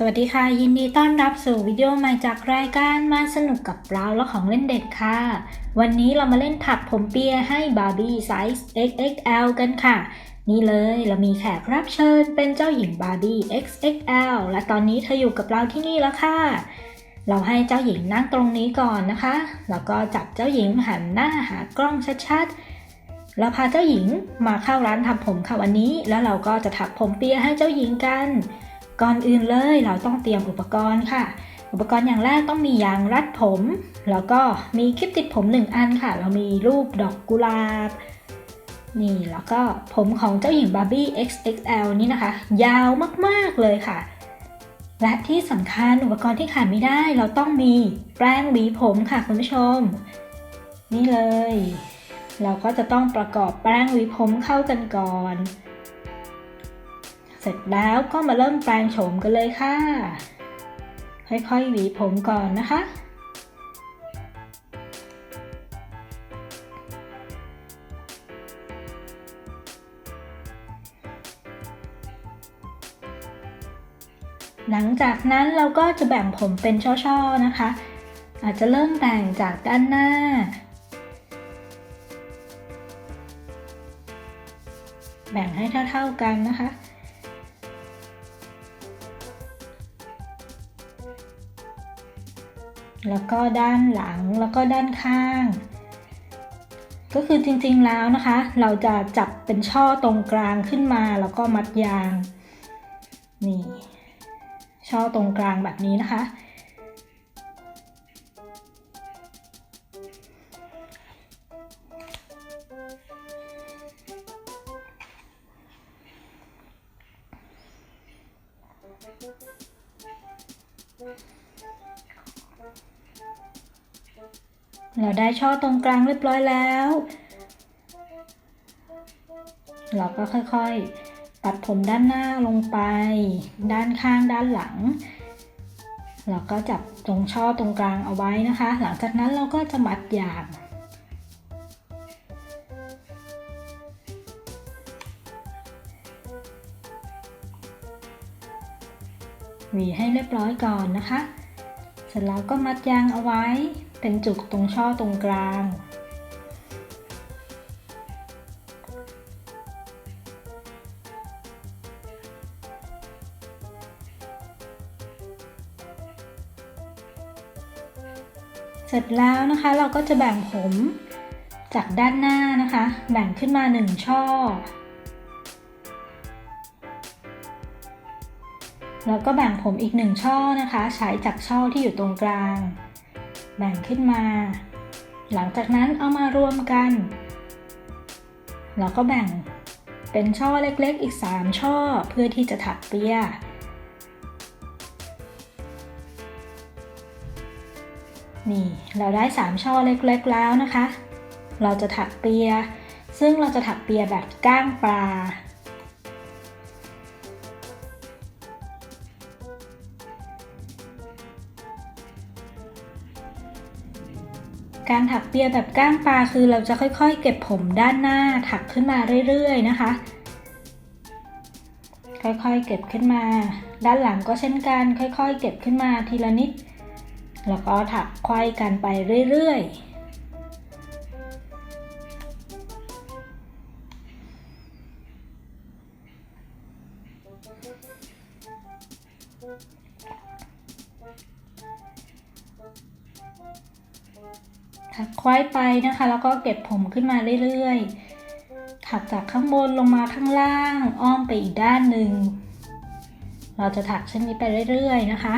สวัสดีค่ะ ยินดีต้อนรับสู่วิดีโอใหม่จากรายการมาสนุกกับเราและของเล่นเด็ดค่ะ วันนี้เรามาเล่นถักผมเปียให้บาร์บี้ไซส์ XXL กันค่ะ นี่เลยเรามีแขกรับเชิญเป็นเจ้าหญิงบาร์บี้ XXL และตอนนี้เธออยู่กับเราที่นี่แล้วค่ะ เราให้เจ้าหญิงนั่งตรงนี้ก่อนนะคะ แล้วก็จับเจ้าหญิงหันหน้าหากล้องชัดๆเราพาเจ้าหญิงมาเข้าร้านทำผมค่ะวันนี้ แล้วเราก็จะถักผมเปียให้เจ้าหญิงกัน ก่อนอื่นเลยเราต้องเตรียมอุปกรณ์ค่ะ อุปกรณ์อย่างแรกต้องมียางรัดผม แล้วก็มีคลิปติดผมหนึ่งอันค่ะ เรามีรูปดอกกุหลาบ นี่แล้วก็ผมของเจ้าหญิงบาร์บี้ XXL นี่นะคะ ยาวมากๆเลยค่ะ และที่สำคัญอุปกรณ์ที่ขาดไม่ได้ เราต้องมีแปรงหวีผมค่ะคุณผู้ชม นี่เลย เราก็จะต้องประกอบแปรงหวีผมเข้ากันก่อน เสร็จแล้วก็มาเริ่มแปรงโฉมกันเลยค่ะ ค่อยๆหวีผมก่อนนะคะหลังจากนั้นเราก็จะแบ่งผมเป็นช่อๆนะคะ อาจจะเริ่มแบ่งจากด้านหน้า แบ่งให้เท่าๆกันนะคะ แล้วก็ด้านหลังแล้วก็ด้านข้าง ก็คือจริงๆแล้วนะคะ เราจะจับเป็นช่อตรงกลางขึ้นมาแล้วก็มัดยาง นี่ช่อตรงกลางแบบนี้นะคะ เราได้ช่อตรงกลางเรียบร้อยแล้ว เราก็ค่อยๆ ตัดผมด้านหน้าลงไป ด้านข้างด้านหลัง เราก็จับตรงช่อตรงกลางเอาไว้นะคะ หลังจากนั้นเราก็จะมัดยางหวีให้เรียบร้อยก่อนนะคะ เสร็จแล้วก็มัดยางเอาไว้ เป็นจุกตรงช่อตรงกลาง เสร็จแล้วนะคะเราก็จะแบ่งผมจากด้านหน้านะคะ แบ่งขึ้นมา 1 ช่อ แล้วก็แบ่งผมอีก 1 ช่อนะคะ ใช้จากช่อที่อยู่ตรงกลาง แบ่งขึ้นมา หลังจากนั้นเอามารวมกัน แล้วก็แบ่งเป็นช่อเล็กๆ อีก 3 ช่อเพื่อที่จะถักเปียนี่ เราได้ 3 ช่อเล็กๆแล้วนะคะ เราจะถักเปีย ซึ่งเราจะถักเปียแบบก้างปลา การถักเปียแบบก้างปลาคือเราจะค่อยๆ เก็บผมด้านหน้าถักขึ้นมาเรื่อยๆนะคะ ค่อยๆเก็บขึ้นมา ด้านหลังก็เช่นกันค่อยๆ เก็บขึ้นมาทีละนิด แล้วก็ถักควายกันไปเรื่อยๆ ควายไปนะคะ แล้วก็เก็บผมขึ้นมาเรื่อยๆ ถักจากข้างบนลงมาข้างล่าง อ้อมไปอีกด้านหนึ่ง เราจะถักเช่นนี้ไปเรื่อยๆนะคะ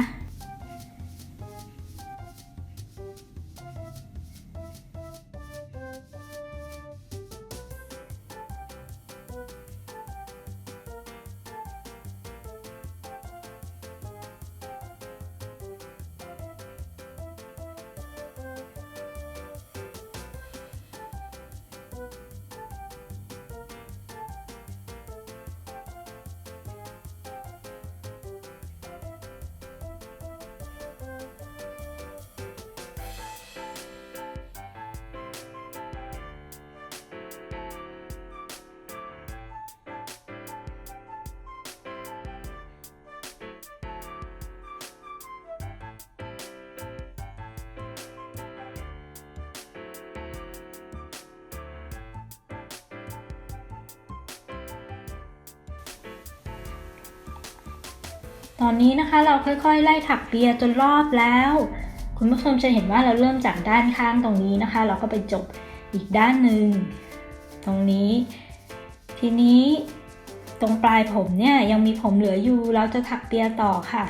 ตอนนี้นะคะเราค่อยๆ ไล่ถักเปียจนรอบแล้ว คุณผู้ชมจะเห็นว่าเราเริ่มจากด้านข้างตรงนี้นะคะ เราก็ไปจบอีกด้านหนึ่งตรงนี้ ทีนี้ตรงปลายผมเนี่ยยังมีผมเหลืออยู่ เราจะถักเปียต่อค่ะ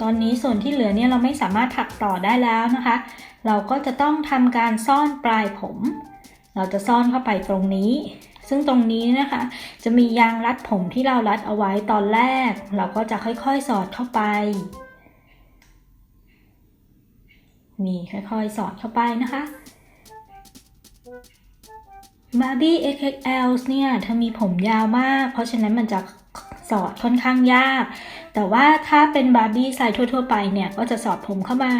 ตอนนี้ส่วนที่เหลือเนี่ยเราไม่สามารถถักต่อได้แล้วนะคะ เราก็จะต้องทำการซ่อนปลายผม เราจะซ่อนเข้าไปตรงนี้ ซึ่งตรงนี้นะคะ จะมียางรัดผมที่เรารัดเอาไว้ตอนแรก เราก็จะค่อยๆสอดเข้าไปนี่ค่อยๆ สอดเข้าไปนะคะ Barbie XXL เนี่ยเธอมีผมยาวมาก เพราะฉะนั้นมันจะสอดค่อนข้างยาก แต่ว่าถ้าเป็นบาร์บี้ไซส์ทั่ว ๆ ไปเนี่ย ก็จะสอดผมเข้ามา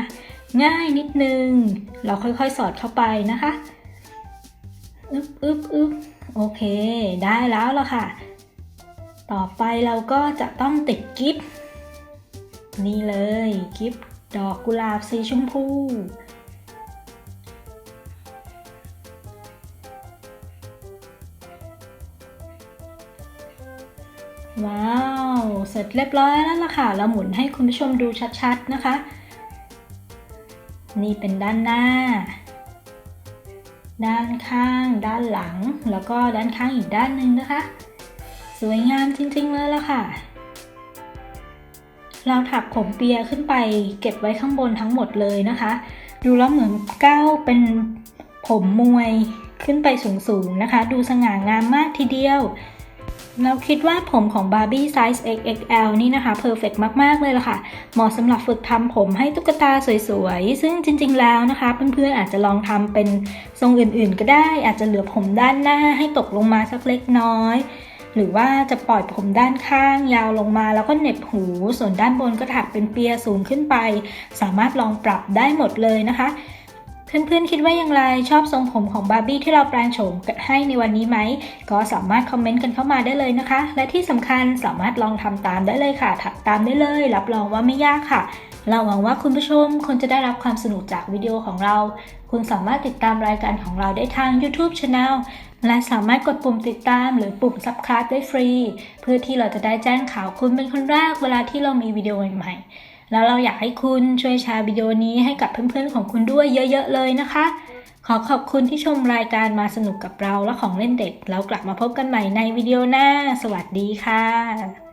ง่ายนิดนึง เราค่อยๆ สอดเข้าไปนะคะ อึ๊บอึ๊บอึ๊บโอเค ได้แล้วละค่ะ ต่อไปเราก็จะต้องติดกิฟต์นี่เลยกิฟต์ดอกกุหลาบสีชมพูว้าว เสร็จเรียบร้อยแล้วล่ะค่ะ เราหมุนให้คุณผู้ชมดูชัดๆนะคะ นี่เป็นด้านหน้า ด้านข้าง ด้านหลัง แล้วก็ด้านข้างอีกด้านหนึ่งนะคะ สวยงามจริงๆเลยล่ะค่ะ เราถักผมเปียขึ้นไปเก็บไว้ข้างบนทั้งหมดเลยนะคะ ดูแล้วเหมือนก้าวเป็นผมมวยขึ้นไปสูงๆนะคะ ดูสง่างามมากทีเดียว เราคิดว่าผมของ Barbie Size XXL นี่นะคะเพอร์เฟกมาก ๆ เลยล่ะค่ะ เหมาะสำหรับฝึกทำผมให้ตุ๊กตาสวยๆ ซึ่งจริง ๆ แล้วนะคะ เพื่อน ๆ อาจจะลองทำเป็นทรงอื่น ๆ ก็ได้ อาจจะเหลือผมด้านหน้าให้ตกลงมาสักเล็กน้อย หรือว่าจะปล่อยผมด้านข้าง ยาวลงมาแล้วก็เหน็บหู ส่วนด้านบนก็ถักเป็นเปียสูงขึ้นไป สามารถลองปรับได้หมดเลยนะคะ เพื่อนๆคิดว่าอย่างไรชอบทรงผมของบาร์บี้ที่เราแปลงโฉมให้ในวันนี้ไหม ก็สามารถคอมเมนต์กันเข้ามาได้เลยนะคะ และที่สำคัญสามารถลองทำตามได้เลยค่ะถักตามได้เลย รับรองว่าไม่ยากค่ะ เราหวังว่าคุณผู้ชมคงจะได้รับความสนุกจากวิดีโอของเรา คุณสามารถติดตามรายการของเราได้ทาง YouTube Channel และสามารถกดปุ่มติดตามหรือปุ่ม Subscribe ได้ฟรี เพื่อที่เราจะได้แจ้งข่าวคุณเป็นคนแรกเวลาที่เรามีวิดีโอใหม่ๆ แล้วเราอยากให้คุณช่วยแชร์วิดีโอนี้ให้กับเพื่อนๆของคุณด้วยเยอะ ๆ เลยนะคะ ขอขอบคุณที่ชมรายการมาสนุกกับเราและของเล่นเด็ก แล้วกลับมาพบกันใหม่ในวิดีโอหน้า สวัสดีค่ะ